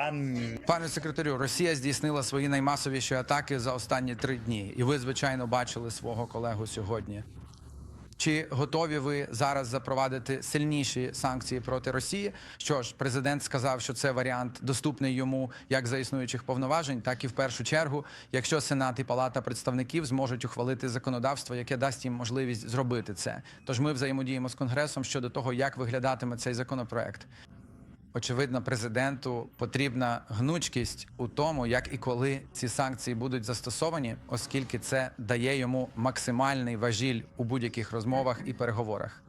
Пан Пане секретарю, Росія здійснила свої наймасовіші атаки за останні три дні, і ви, звичайно, бачили свого колегу сьогодні. Чи готові ви зараз запровадити сильніші санкції проти Росії? Що ж, президент сказав, що це варіант доступний йому як за існуючих повноважень, так і в першу чергу, якщо Сенат і Палата представників зможуть ухвалити законодавство, яке дасть їм можливість зробити це. Тож ми взаємодіємо з конгресом щодо того, як виглядатиме цей законопроект. Очевидно, президенту потрібна гнучкість у тому, як і коли ці санкції будуть застосовані, оскільки це дає йому максимальний важіль у будь-яких розмовах і переговорах.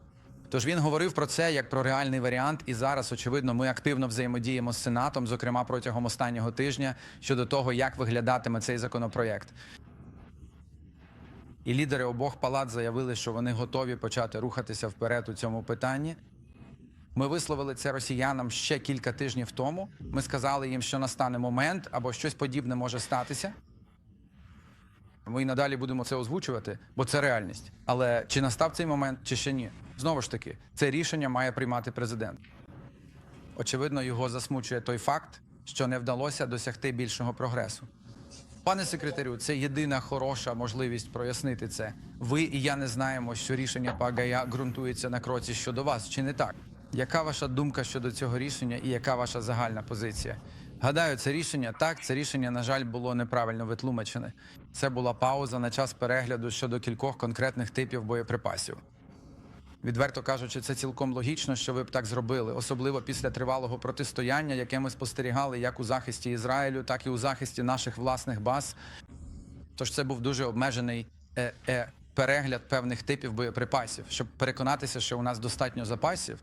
Тож він говорив про це як про реальний варіант, і зараз, очевидно, ми активно взаємодіємо з Сенатом, зокрема протягом останнього тижня, щодо того, як виглядатиме цей законопроєкт. І лідери обох палат заявили, що вони готові почати рухатися вперед у цьому питанні. Ми висловили це росіянам ще кілька тижнів тому. Ми сказали їм, що настане момент або щось подібне може статися. Ми і надалі будемо це озвучувати, бо це реальність. Але чи настав цей момент, чи ще ні? Знову ж таки, це рішення має приймати президент. Очевидно, його засмучує той факт, що не вдалося досягти більшого прогресу. Пане секретарю, це єдина хороша можливість прояснити це. Ви і я не знаємо, що рішення Пагая ґрунтується на кроці щодо вас, чи не так? Яка ваша думка щодо цього рішення і яка ваша загальна позиція? Гадаю, це рішення так. Це рішення, на жаль, було неправильно витлумачене. Це була пауза на час перегляду щодо кількох конкретних типів боєприпасів. Відверто кажучи, це цілком логічно, що ви б так зробили, особливо після тривалого протистояння, яке ми спостерігали як у захисті Ізраїлю, так і у захисті наших власних баз. Тож це був дуже обмежений е, е, перегляд певних типів боєприпасів, щоб переконатися, що у нас достатньо запасів.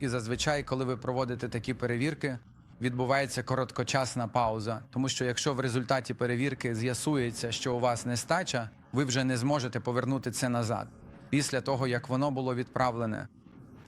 І зазвичай, коли ви проводите такі перевірки, відбувається короткочасна пауза, тому що якщо в результаті перевірки з'ясується, що у вас нестача, ви вже не зможете повернути це назад після того, як воно було відправлене.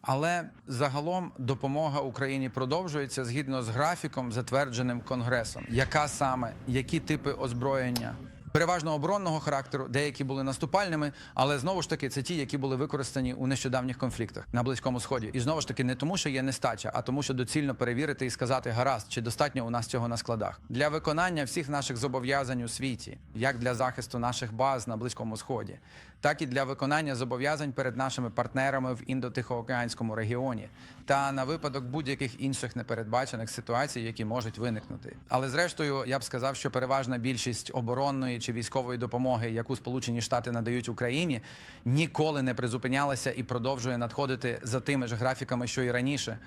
Але загалом допомога Україні продовжується згідно з графіком, затвердженим Конгресом. Яка саме, які типи озброєння? Переважно оборонного характеру, деякі були наступальними, але знову ж таки це ті, які були використані у нещодавніх конфліктах на близькому сході. І знову ж таки не тому, що є нестача, а тому, що доцільно перевірити і сказати гаразд, чи достатньо у нас цього на складах для виконання всіх наших зобов'язань у світі, як для захисту наших баз на близькому сході, так і для виконання зобов'язань перед нашими партнерами в індотихоокеанському регіоні та на випадок будь-яких інших непередбачених ситуацій, які можуть виникнути. Але зрештою, я б сказав, що переважна більшість оборонної чи військової допомоги, яку Сполучені Штати надають Україні, ніколи не призупинялася і продовжує надходити за тими ж графіками, що і раніше.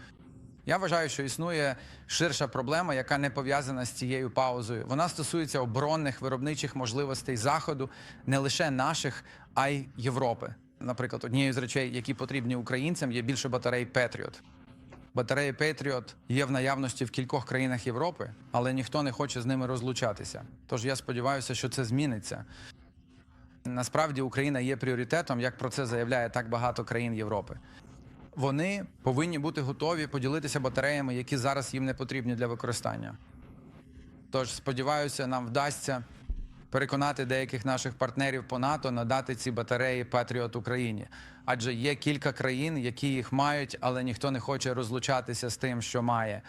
Я вважаю, що існує ширша проблема, яка не пов'язана з цією паузою. Вона стосується оборонних виробничих можливостей заходу, не лише наших, а й Європи. Наприклад, однією з речей, які потрібні українцям, є більше батарей Петріот. Батареї Петріот є в наявності в кількох країнах Європи, але ніхто не хоче з ними розлучатися. Тож я сподіваюся, що це зміниться. Насправді Україна є пріоритетом, як про це заявляє так багато країн Європи. Вони повинні бути готові поділитися батареями, які зараз їм не потрібні для використання. Тож, сподіваюся, нам вдасться переконати деяких наших партнерів по НАТО надати ці батареї Патріот Україні. Адже є кілька країн, які їх мають, але ніхто не хоче розлучатися з тим, що має.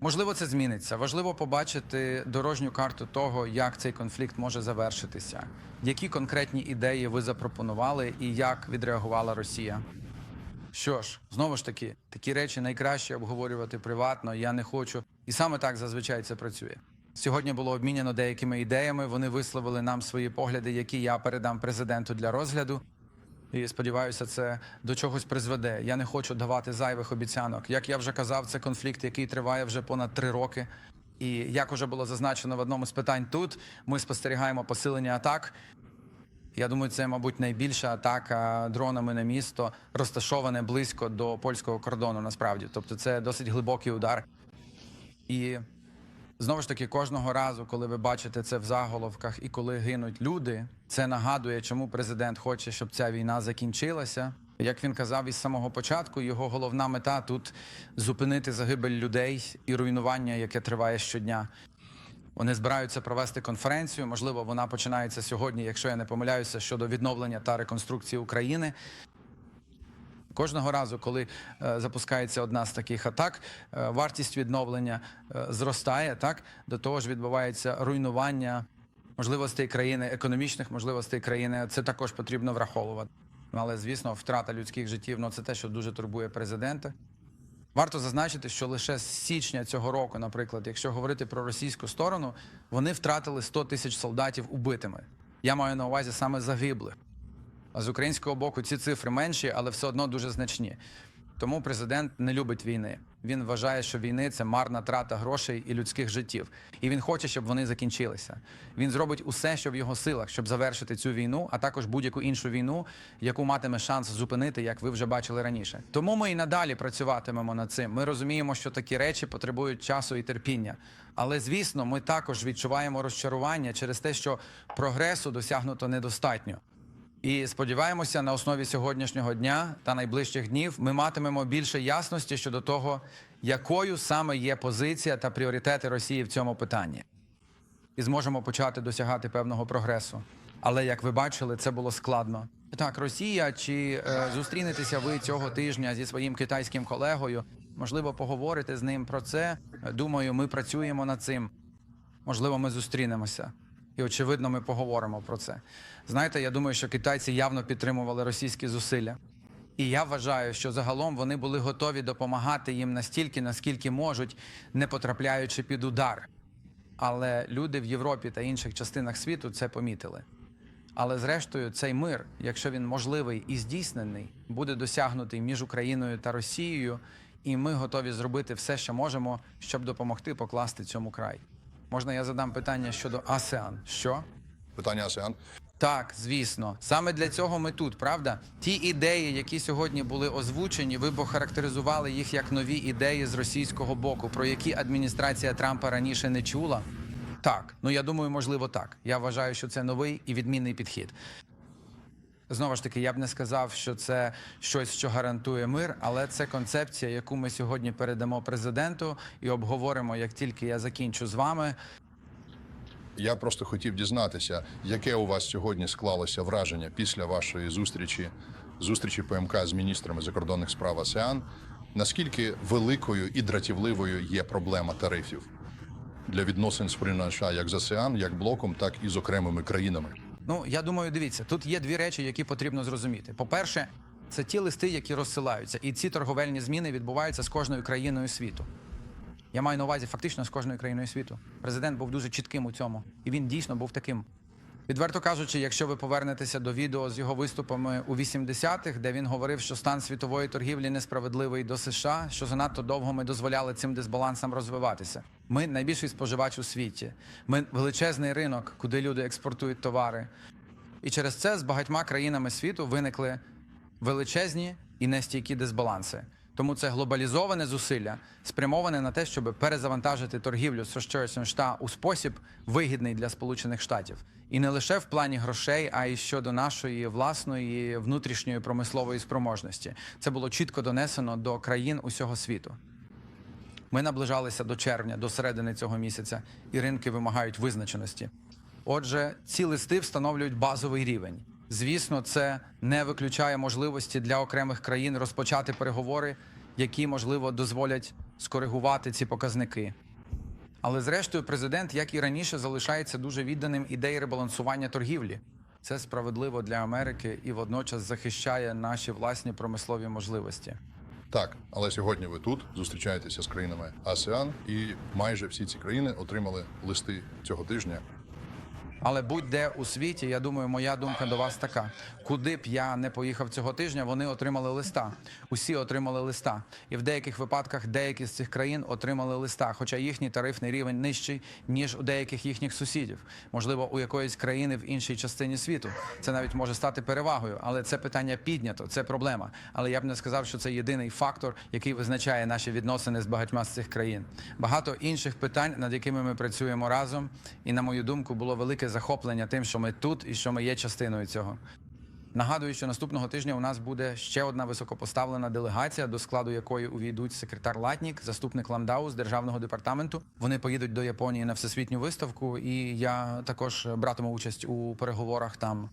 Можливо, це зміниться. Важливо побачити дорожню карту того, як цей конфлікт може завершитися, які конкретні ідеї ви запропонували і як відреагувала Росія. Що ж, знову ж таки, такі речі найкраще обговорювати приватно. Я не хочу, і саме так зазвичай це працює. Сьогодні було обміняно деякими ідеями. Вони висловили нам свої погляди, які я передам президенту для розгляду. І сподіваюся, це до чогось призведе. Я не хочу давати зайвих обіцянок. Як я вже казав, це конфлікт, який триває вже понад три роки. І як уже було зазначено в одному з питань тут, ми спостерігаємо посилення атак. Я думаю, це, мабуть, найбільша атака дронами на місто, розташоване близько до польського кордону. Насправді, тобто, це досить глибокий удар. І знову ж таки, кожного разу, коли ви бачите це в заголовках і коли гинуть люди, це нагадує, чому президент хоче, щоб ця війна закінчилася. Як він казав із самого початку, його головна мета тут зупинити загибель людей і руйнування, яке триває щодня. Вони збираються провести конференцію. Можливо, вона починається сьогодні, якщо я не помиляюся, щодо відновлення та реконструкції України. Кожного разу, коли е, запускається одна з таких атак, е, вартість відновлення е, зростає. Так до того ж відбувається руйнування можливостей країни, економічних можливостей країни. Це також потрібно враховувати. Але звісно, втрата людських життів ну це те, що дуже турбує президента. Варто зазначити, що лише з січня цього року, наприклад, якщо говорити про російську сторону, вони втратили 100 тисяч солдатів убитими. Я маю на увазі саме загиблих. А з українського боку ці цифри менші, але все одно дуже значні. Тому президент не любить війни. Він вважає, що війни це марна трата грошей і людських життів. І він хоче, щоб вони закінчилися. Він зробить усе, що в його силах, щоб завершити цю війну, а також будь-яку іншу війну, яку матиме шанс зупинити, як ви вже бачили раніше. Тому ми і надалі працюватимемо над цим. Ми розуміємо, що такі речі потребують часу і терпіння. Але звісно, ми також відчуваємо розчарування через те, що прогресу досягнуто недостатньо. І сподіваємося, на основі сьогоднішнього дня та найближчих днів ми матимемо більше ясності щодо того, якою саме є позиція та пріоритети Росії в цьому питанні, і зможемо почати досягати певного прогресу. Але як ви бачили, це було складно. Так, Росія, чи е, зустрінетеся ви цього тижня зі своїм китайським колегою? Можливо, поговорите з ним про це. Думаю, ми працюємо над цим. Можливо, ми зустрінемося. І очевидно, ми поговоримо про це. Знаєте, я думаю, що китайці явно підтримували російські зусилля. І я вважаю, що загалом вони були готові допомагати їм настільки, наскільки можуть, не потрапляючи під удар. Але люди в Європі та інших частинах світу це помітили. Але зрештою, цей мир, якщо він можливий і здійснений, буде досягнутий між Україною та Росією, і ми готові зробити все, що можемо, щоб допомогти покласти цьому край. Можна я задам питання щодо АСЕАН? Що? Питання АСЕАН. Так, звісно, саме для цього ми тут, правда? Ті ідеї, які сьогодні були озвучені, ви б охарактеризували їх як нові ідеї з російського боку, про які адміністрація Трампа раніше не чула. Так, ну я думаю, можливо, так. Я вважаю, що це новий і відмінний підхід. Знову ж таки, я б не сказав, що це щось, що гарантує мир, але це концепція, яку ми сьогодні передамо президенту і обговоримо, як тільки я закінчу з вами. Я просто хотів дізнатися, яке у вас сьогодні склалося враження після вашої зустрічі, зустрічі ПМК з міністрами закордонних справ АСЕАН. Наскільки великою і дратівливою є проблема тарифів для відносин сприйняття як з АСЕАН, як блоком, так і з окремими країнами? Ну, я думаю, дивіться, тут є дві речі, які потрібно зрозуміти. По-перше, це ті листи, які розсилаються, і ці торговельні зміни відбуваються з кожною країною світу. Я маю на увазі фактично з кожною країною світу. Президент був дуже чітким у цьому, і він дійсно був таким. Відверто кажучи, якщо ви повернетеся до відео з його виступами у 80-х, де він говорив, що стан світової торгівлі несправедливий до США, що занадто довго ми дозволяли цим дисбалансам розвиватися. Ми найбільший споживач у світі. Ми величезний ринок, куди люди експортують товари. І через це з багатьма країнами світу виникли величезні і нестійкі дисбаланси. Тому це глобалізоване зусилля спрямоване на те, щоб перезавантажити торгівлю з США у спосіб вигідний для Сполучених Штатів. І не лише в плані грошей, а й щодо нашої власної внутрішньої промислової спроможності. Це було чітко донесено до країн усього світу. Ми наближалися до червня, до середини цього місяця, і ринки вимагають визначеності. Отже, ці листи встановлюють базовий рівень. Звісно, це не виключає можливості для окремих країн розпочати переговори, які можливо дозволять скоригувати ці показники. Але зрештою, президент, як і раніше, залишається дуже відданим ідеї ребалансування торгівлі. Це справедливо для Америки і водночас захищає наші власні промислові можливості. Так, але сьогодні ви тут зустрічаєтеся з країнами АСЕАН, і майже всі ці країни отримали листи цього тижня Але будь-де у світі, я думаю, моя думка до вас така: куди б я не поїхав цього тижня, вони отримали листа. Усі отримали листа, і в деяких випадках деякі з цих країн отримали листа, хоча їхній тарифний рівень нижчий ніж у деяких їхніх сусідів. Можливо, у якоїсь країни в іншій частині світу. Це навіть може стати перевагою, але це питання піднято, це проблема. Але я б не сказав, що це єдиний фактор, який визначає наші відносини з багатьма з цих країн. Багато інших питань, над якими ми працюємо разом, і на мою думку, було велике захоплення тим, що ми тут і що ми є частиною цього. Нагадую, що наступного тижня у нас буде ще одна високопоставлена делегація, до складу якої увійдуть секретар Латнік, заступник Ландау з державного департаменту. Вони поїдуть до Японії на всесвітню виставку, і я також братиму участь у переговорах там.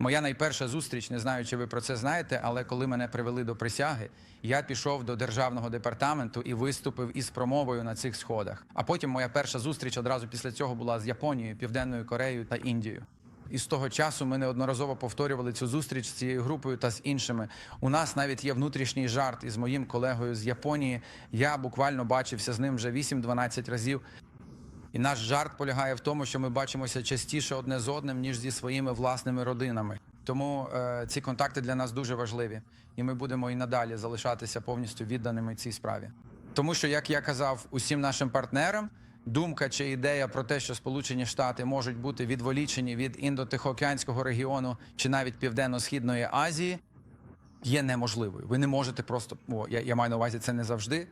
Моя найперша зустріч, не знаю, чи ви про це знаєте, але коли мене привели до присяги, я пішов до державного департаменту і виступив із промовою на цих сходах. А потім моя перша зустріч одразу після цього була з Японією, Південною Кореєю та Індією. І з того часу ми неодноразово повторювали цю зустріч з цією групою та з іншими. У нас навіть є внутрішній жарт із моїм колегою з Японії. Я буквально бачився з ним вже 8-12 разів. І наш жарт полягає в тому, що ми бачимося частіше одне з одним, ніж зі своїми власними родинами. Тому е, ці контакти для нас дуже важливі, і ми будемо і надалі залишатися повністю відданими цій справі. Тому що, як я казав усім нашим партнерам, думка чи ідея про те, що Сполучені Штати можуть бути відволічені від індотихоокеанського регіону чи навіть Південно-Східної Азії, є неможливою. Ви не можете просто о, я, я маю на увазі це не завжди.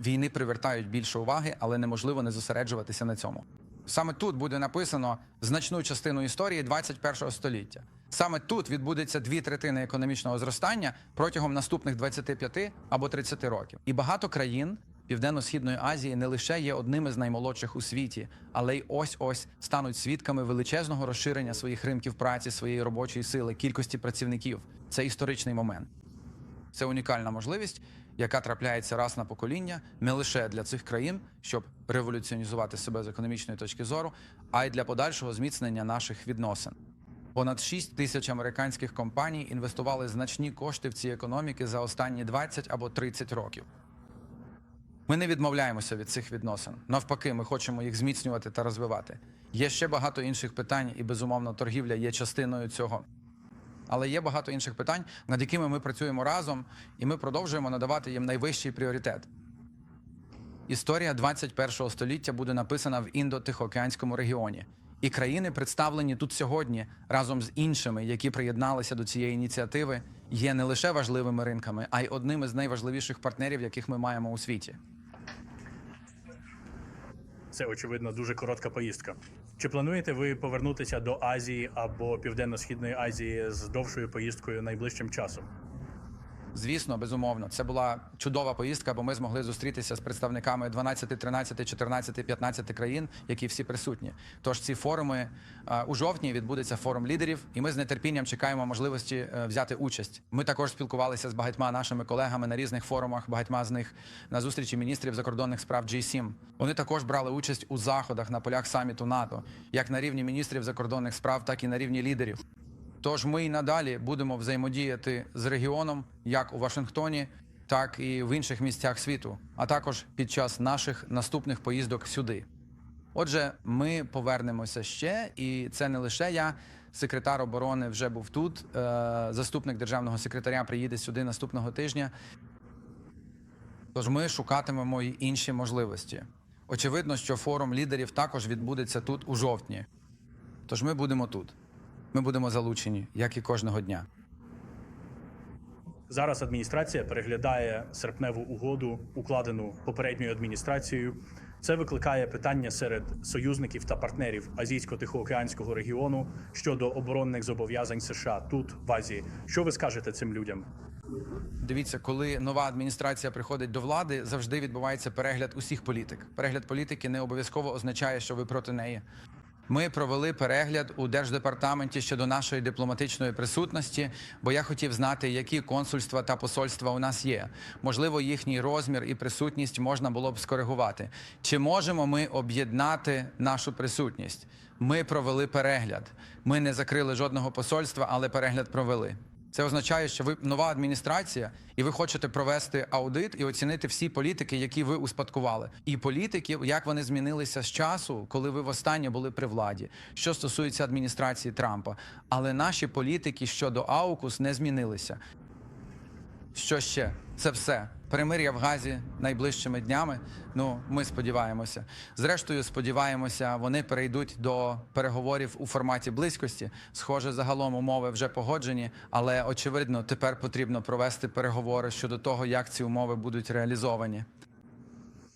Війни привертають більше уваги, але неможливо не зосереджуватися на цьому. Саме тут буде написано значну частину історії 21 століття. Саме тут відбудеться дві третини економічного зростання протягом наступних 25 або 30 років. І багато країн Південно-східної Азії не лише є одними з наймолодших у світі, але й ось ось стануть свідками величезного розширення своїх ринків праці, своєї робочої сили, кількості працівників. Це історичний момент. Це унікальна можливість, яка трапляється раз на покоління не лише для цих країн, щоб революціонізувати себе з економічної точки зору, а й для подальшого зміцнення наших відносин. Понад 6 тисяч американських компаній інвестували значні кошти в ці економіки за останні 20 або 30 років. Ми не відмовляємося від цих відносин. Навпаки, ми хочемо їх зміцнювати та розвивати. Є ще багато інших питань, і безумовно, торгівля є частиною цього. Але є багато інших питань, над якими ми працюємо разом, і ми продовжуємо надавати їм найвищий пріоритет. Історія 21 століття буде написана в індо-тихоокеанському регіоні. І країни, представлені тут сьогодні, разом з іншими, які приєдналися до цієї ініціативи, є не лише важливими ринками, а й одним із найважливіших партнерів, яких ми маємо у світі. Це очевидно дуже коротка поїздка. Чи плануєте ви повернутися до Азії або Південно-Східної Азії з довшою поїздкою найближчим часом? Звісно, безумовно, це була чудова поїздка, бо ми змогли зустрітися з представниками 12, 13, 14, 15 країн, які всі присутні. Тож ці форуми у жовтні відбудеться форум лідерів, і ми з нетерпінням чекаємо можливості е, взяти участь. Ми також спілкувалися з багатьма нашими колегами на різних форумах, багатьма з них на зустрічі міністрів закордонних справ G7. Вони також брали участь у заходах на полях саміту НАТО, як на рівні міністрів закордонних справ, так і на рівні лідерів. Тож ми і надалі будемо взаємодіяти з регіоном як у Вашингтоні, так і в інших місцях світу, а також під час наших наступних поїздок сюди. Отже, ми повернемося ще, і це не лише я. Секретар оборони вже був тут. е, Заступник державного секретаря приїде сюди наступного тижня. Тож ми шукатимемо й інші можливості. Очевидно, що форум лідерів також відбудеться тут у жовтні. Тож ми будемо тут. Ми будемо залучені, як і кожного дня. Зараз адміністрація переглядає серпневу угоду, укладену попередньою адміністрацією. Це викликає питання серед союзників та партнерів Азійсько-Тихоокеанського регіону щодо оборонних зобов'язань США тут, в Азії. Що ви скажете цим людям? Дивіться, коли нова адміністрація приходить до влади, завжди відбувається перегляд усіх політик. Перегляд політики не обов'язково означає, що ви проти неї. Ми провели перегляд у держдепартаменті щодо нашої дипломатичної присутності, бо я хотів знати, які консульства та посольства у нас є. Можливо, їхній розмір і присутність можна було б скоригувати. Чи можемо ми об'єднати нашу присутність? Ми провели перегляд. Ми не закрили жодного посольства, але перегляд провели. Це означає, що ви нова адміністрація, і ви хочете провести аудит і оцінити всі політики, які ви успадкували, і політики, як вони змінилися з часу, коли ви востаннє були при владі, що стосується адміністрації Трампа. Але наші політики щодо Аукус не змінилися. Що ще? Це все. Перемир'я в Газі найближчими днями. Ну, ми сподіваємося. Зрештою, сподіваємося, вони перейдуть до переговорів у форматі близькості. Схоже, загалом умови вже погоджені, але очевидно, тепер потрібно провести переговори щодо того, як ці умови будуть реалізовані.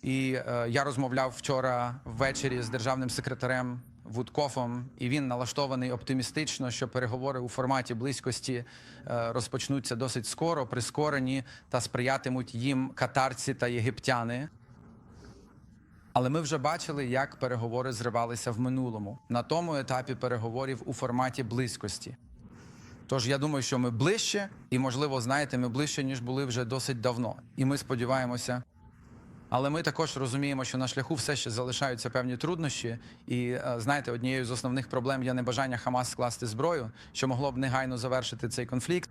І е, я розмовляв вчора ввечері з державним секретарем Вудкофом, і він налаштований оптимістично, що переговори у форматі близькості е, розпочнуться досить скоро, прискорені та сприятимуть їм катарці та єгиптяни. Але ми вже бачили, як переговори зривалися в минулому на тому етапі переговорів у форматі близькості. Тож я думаю, що ми ближче, і можливо, знаєте, ми ближче ніж були вже досить давно. І ми сподіваємося. Але ми також розуміємо, що на шляху все ще залишаються певні труднощі. І е, знаєте, однією з основних проблем є небажання Хамас скласти зброю, що могло б негайно завершити цей конфлікт.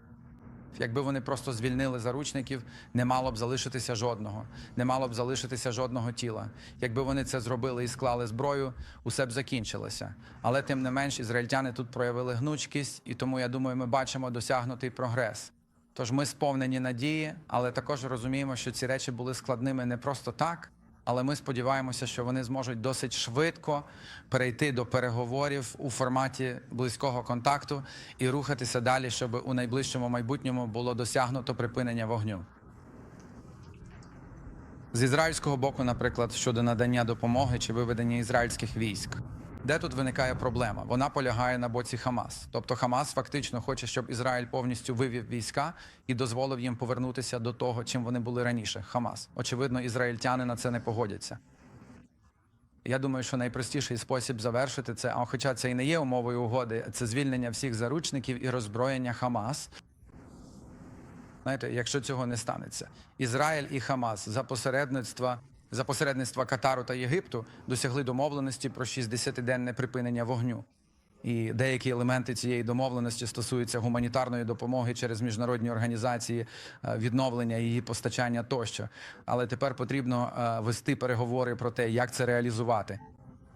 Якби вони просто звільнили заручників, не мало б залишитися жодного, не мало б залишитися жодного тіла. Якби вони це зробили і склали зброю, усе б закінчилося. Але тим не менш, ізраїльтяни тут проявили гнучкість, і тому я думаю, ми бачимо досягнутий прогрес. Тож ми сповнені надії, але також розуміємо, що ці речі були складними не просто так. Але ми сподіваємося, що вони зможуть досить швидко перейти до переговорів у форматі близького контакту і рухатися далі, щоб у найближчому майбутньому було досягнуто припинення вогню. З ізраїльського боку, наприклад, щодо надання допомоги чи виведення ізраїльських військ. Де тут виникає проблема? Вона полягає на боці Хамас. Тобто Хамас фактично хоче, щоб Ізраїль повністю вивів війська і дозволив їм повернутися до того, чим вони були раніше. Хамас. Очевидно, ізраїльтяни на це не погодяться. Я думаю, що найпростіший спосіб завершити це, а хоча це і не є умовою угоди, це звільнення всіх заручників і роззброєння Хамас. Знаєте, якщо цього не станеться, Ізраїль і Хамас за посередництва за посередництва Катару та Єгипту досягли домовленості про 60-денне припинення вогню. І деякі елементи цієї домовленості стосуються гуманітарної допомоги через міжнародні організації, е, відновлення її постачання тощо. Але тепер потрібно е, вести переговори про те, як це реалізувати.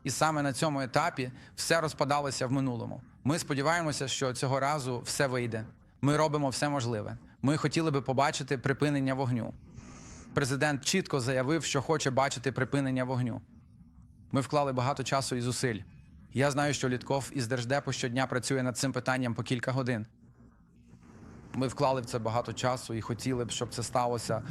І саме на цьому етапі все розпадалося в минулому. Ми сподіваємося, що цього разу все вийде. Ми робимо все можливе. Ми хотіли би побачити припинення вогню. Президент чітко заявив, що хоче бачити припинення вогню. Ми вклали багато часу і зусиль. Я знаю, що Літков із Держдепу щодня працює над цим питанням по кілька годин. Ми вклали в це багато часу і хотіли б, щоб це сталося.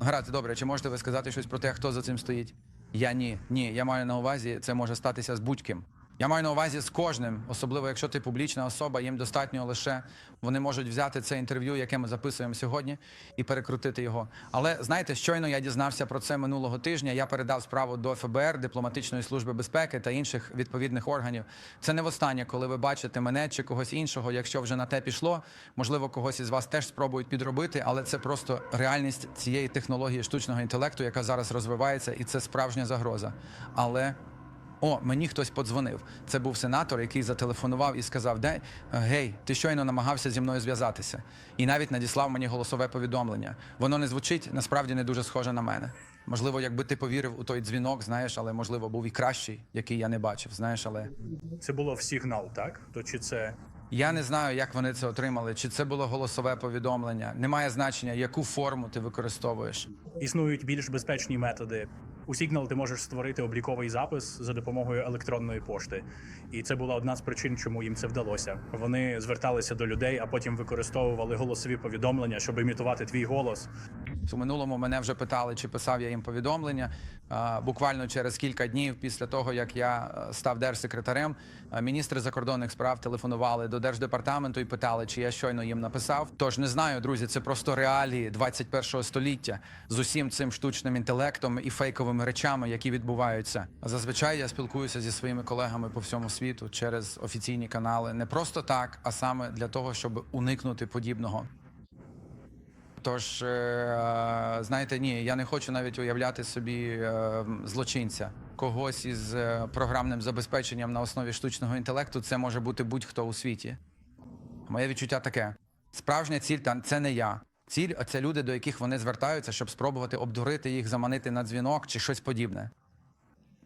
Гаразд, добре, чи можете ви сказати щось про те, хто за цим стоїть? Я ні. Ні. Я маю на увазі, це може статися з будь-ким. Я маю на увазі з кожним, особливо якщо ти публічна особа, їм достатньо лише вони можуть взяти це інтерв'ю, яке ми записуємо сьогодні, і перекрутити його. Але знаєте, щойно я дізнався про це минулого тижня. Я передав справу до ФБР, дипломатичної служби безпеки та інших відповідних органів. Це не востаннє, коли ви бачите мене чи когось іншого. Якщо вже на те пішло, можливо, когось із вас теж спробують підробити, але це просто реальність цієї технології штучного інтелекту, яка зараз розвивається, і це справжня загроза. Але о, мені хтось подзвонив. Це був сенатор, який зателефонував і сказав: Де гей, ти щойно намагався зі мною зв'язатися, і навіть надіслав мені голосове повідомлення. Воно не звучить насправді не дуже схоже на мене. Можливо, якби ти повірив у той дзвінок, знаєш, але можливо був і кращий, який я не бачив. Знаєш, але Це було в сигнал, так? То чи це я не знаю, як вони це отримали. Чи це було голосове повідомлення? Немає значення, яку форму ти використовуєш. існують більш безпечні методи? У Signal ти можеш створити обліковий запис за допомогою електронної пошти, і це була одна з причин, чому їм це вдалося. Вони зверталися до людей, а потім використовували голосові повідомлення, щоб імітувати твій голос. У минулому мене вже питали, чи писав я їм повідомлення. Буквально через кілька днів після того, як я е, став держсекретарем, е, міністри закордонних справ телефонували до держдепартаменту і питали, чи я щойно їм написав. Тож не знаю, друзі, це просто реалії 21 століття з усім цим штучним інтелектом і фейковими речами, які відбуваються. Зазвичай я спілкуюся зі своїми колегами по всьому світу через офіційні канали, не просто так, а саме для того, щоб уникнути подібного. Тож, е, знаєте, ні, я не хочу навіть уявляти собі е, злочинця. Когось із е, програмним забезпеченням на основі штучного інтелекту це може бути будь-хто у світі. Моє відчуття таке: справжня ціль та це не я. Ціль це люди, до яких вони звертаються, щоб спробувати обдурити їх, заманити на дзвінок чи щось подібне.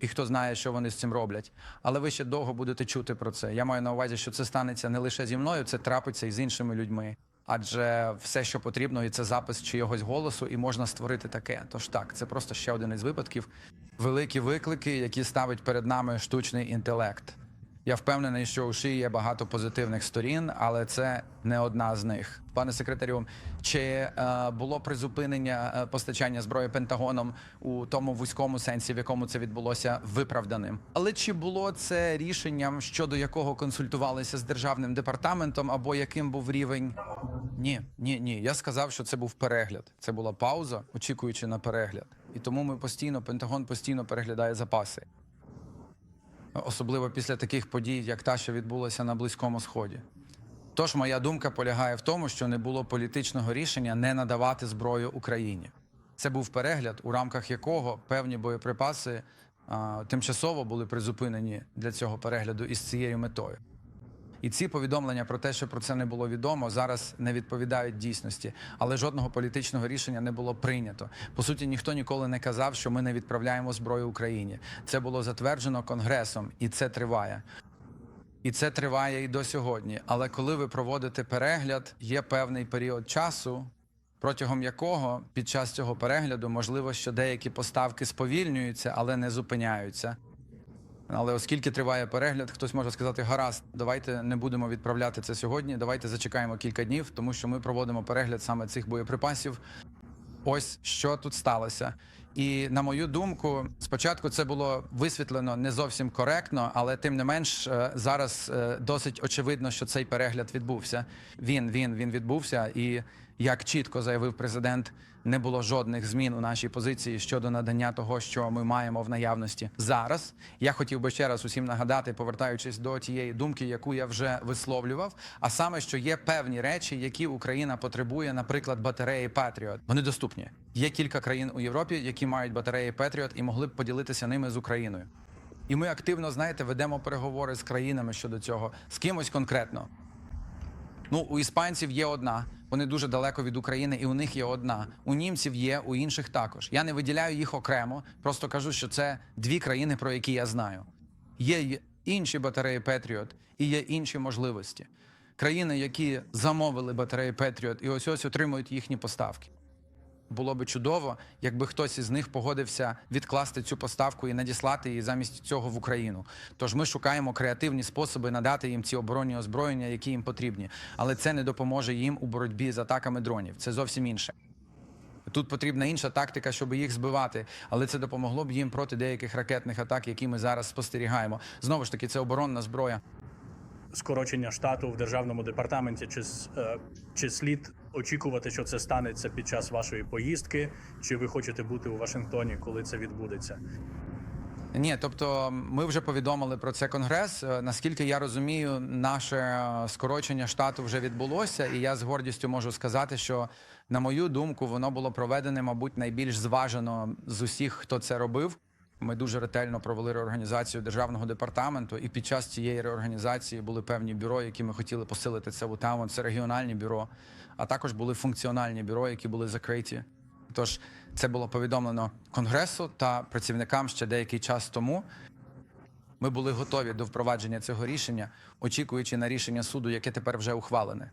І хто знає, що вони з цим роблять. Але ви ще довго будете чути про це. Я маю на увазі, що це станеться не лише зі мною, це трапиться і з іншими людьми. Адже все, що потрібно, і це запис чийогось голосу, і можна створити таке. Тож так, це просто ще один із випадків. Великі виклики, які ставить перед нами штучний інтелект. Я впевнений, що у шиї є багато позитивних сторін, але це не одна з них. Пане секретарю, чи е, було призупинення е, постачання зброї Пентагоном у тому вузькому сенсі, в якому це відбулося, виправданим? Але чи було це рішенням, щодо якого консультувалися з державним департаментом, або яким був рівень? Ні, ні, ні. Я сказав, що це був перегляд. Це була пауза, очікуючи на перегляд. І тому ми постійно, Пентагон постійно переглядає запаси. Особливо після таких подій, як та, що відбулася на Близькому Сході. Тож моя думка полягає в тому, що не було політичного рішення не надавати зброю Україні. Це був перегляд, у рамках якого певні боєприпаси а, тимчасово були призупинені для цього перегляду із цією метою. І ці повідомлення про те, що про це не було відомо, зараз не відповідають дійсності, але жодного політичного рішення не було прийнято. По суті, ніхто ніколи не казав, що ми не відправляємо зброю Україні. Це було затверджено конгресом, і це триває. І це триває і до сьогодні. Але коли ви проводите перегляд, є певний період часу, протягом якого під час цього перегляду можливо, що деякі поставки сповільнюються, але не зупиняються. Але оскільки триває перегляд, хтось може сказати: гаразд, давайте не будемо відправляти це сьогодні. Давайте зачекаємо кілька днів, тому що ми проводимо перегляд саме цих боєприпасів. Ось що тут сталося. І на мою думку, спочатку це було висвітлено не зовсім коректно, але тим не менш е, зараз е, досить очевидно, що цей перегляд відбувся. Він він він відбувся, і як чітко заявив президент, не було жодних змін у нашій позиції щодо надання того, що ми маємо в наявності зараз. Я хотів би ще раз усім нагадати, повертаючись до тієї думки, яку я вже висловлював, а саме, що є певні речі, які Україна потребує, наприклад, батареї Patriot. Вони доступні. Є кілька країн у Європі, які мають батареї Patriot і могли б поділитися ними з Україною. І ми активно, знаєте, ведемо переговори з країнами щодо цього, з кимось конкретно. Ну, у іспанців є одна. Вони дуже далеко від України, і у них є одна. У німців є, у інших також. Я не виділяю їх окремо, просто кажу, що це дві країни, про які я знаю. Є інші батареї Петріот і є інші можливості. Країни, які замовили батареї Петріот, і ось ось отримують їхні поставки. Було би чудово, якби хтось із них погодився відкласти цю поставку і надіслати її замість цього в Україну. Тож ми шукаємо креативні способи надати їм ці оборонні озброєння, які їм потрібні. Але це не допоможе їм у боротьбі з атаками дронів. Це зовсім інше. Тут потрібна інша тактика, щоб їх збивати, але це допомогло б їм проти деяких ракетних атак, які ми зараз спостерігаємо. Знову ж таки, це оборонна зброя. скорочення штату в державному департаменті, чи, е, чи слід очікувати, що це станеться під час вашої поїздки, чи ви хочете бути у Вашингтоні, коли це відбудеться? Ні, тобто ми вже повідомили про це конгрес. Е, Наскільки я розумію, наше е, скорочення штату вже відбулося, і я з гордістю можу сказати, що на мою думку, воно було проведене, мабуть, найбільш зважено з усіх, хто це робив. Ми дуже ретельно провели реорганізацію державного департаменту, і під час цієї реорганізації були певні бюро, які ми хотіли посилити це у Таун. Це регіональні бюро, а також були функціональні бюро, які були закриті. Тож це було повідомлено конгресу та працівникам ще деякий час тому. Ми були готові до впровадження цього рішення, очікуючи на рішення суду, яке тепер вже ухвалене.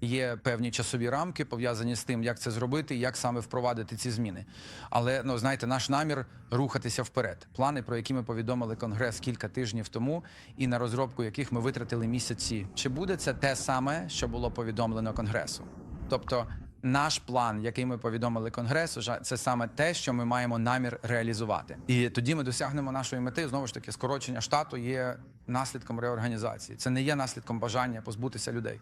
Є певні часові рамки пов'язані з тим, як це зробити, і як саме впровадити ці зміни. Але ну знаєте, наш намір рухатися вперед. Плани, про які ми повідомили конгрес кілька тижнів тому, і на розробку яких ми витратили місяці. Чи буде це те саме, що було повідомлено конгресу? Тобто, наш план, який ми повідомили конгресу, це саме те, що ми маємо намір реалізувати. І тоді ми досягнемо нашої мети. Знову ж таки, скорочення штату є наслідком реорганізації. Це не є наслідком бажання позбутися людей.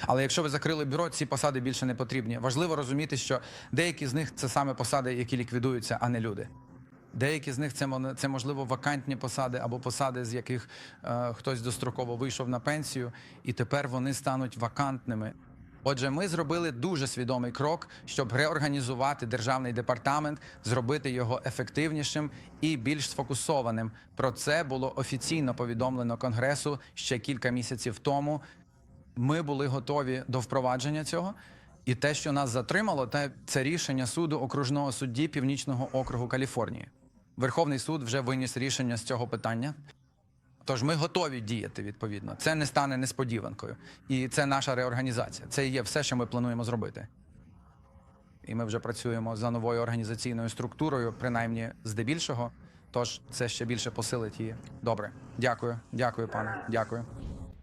Але якщо ви закрили бюро, ці посади більше не потрібні. Важливо розуміти, що деякі з них це саме посади, які ліквідуються, а не люди. Деякі з них це це можливо вакантні посади або посади, з яких е, хтось достроково вийшов на пенсію, і тепер вони стануть вакантними. Отже, ми зробили дуже свідомий крок, щоб реорганізувати державний департамент, зробити його ефективнішим і більш сфокусованим. Про це було офіційно повідомлено конгресу ще кілька місяців тому. Ми були готові до впровадження цього. І те, що нас затримало, те- це рішення суду окружного судді Північного округу Каліфорнії. Верховний суд вже виніс рішення з цього питання. Тож ми готові діяти відповідно. Це не стане несподіванкою. І це наша реорганізація. Це є все, що ми плануємо зробити. І ми вже працюємо за новою організаційною структурою, принаймні здебільшого. Тож це ще більше посилить її. Добре, дякую, дякую, пане. Дякую.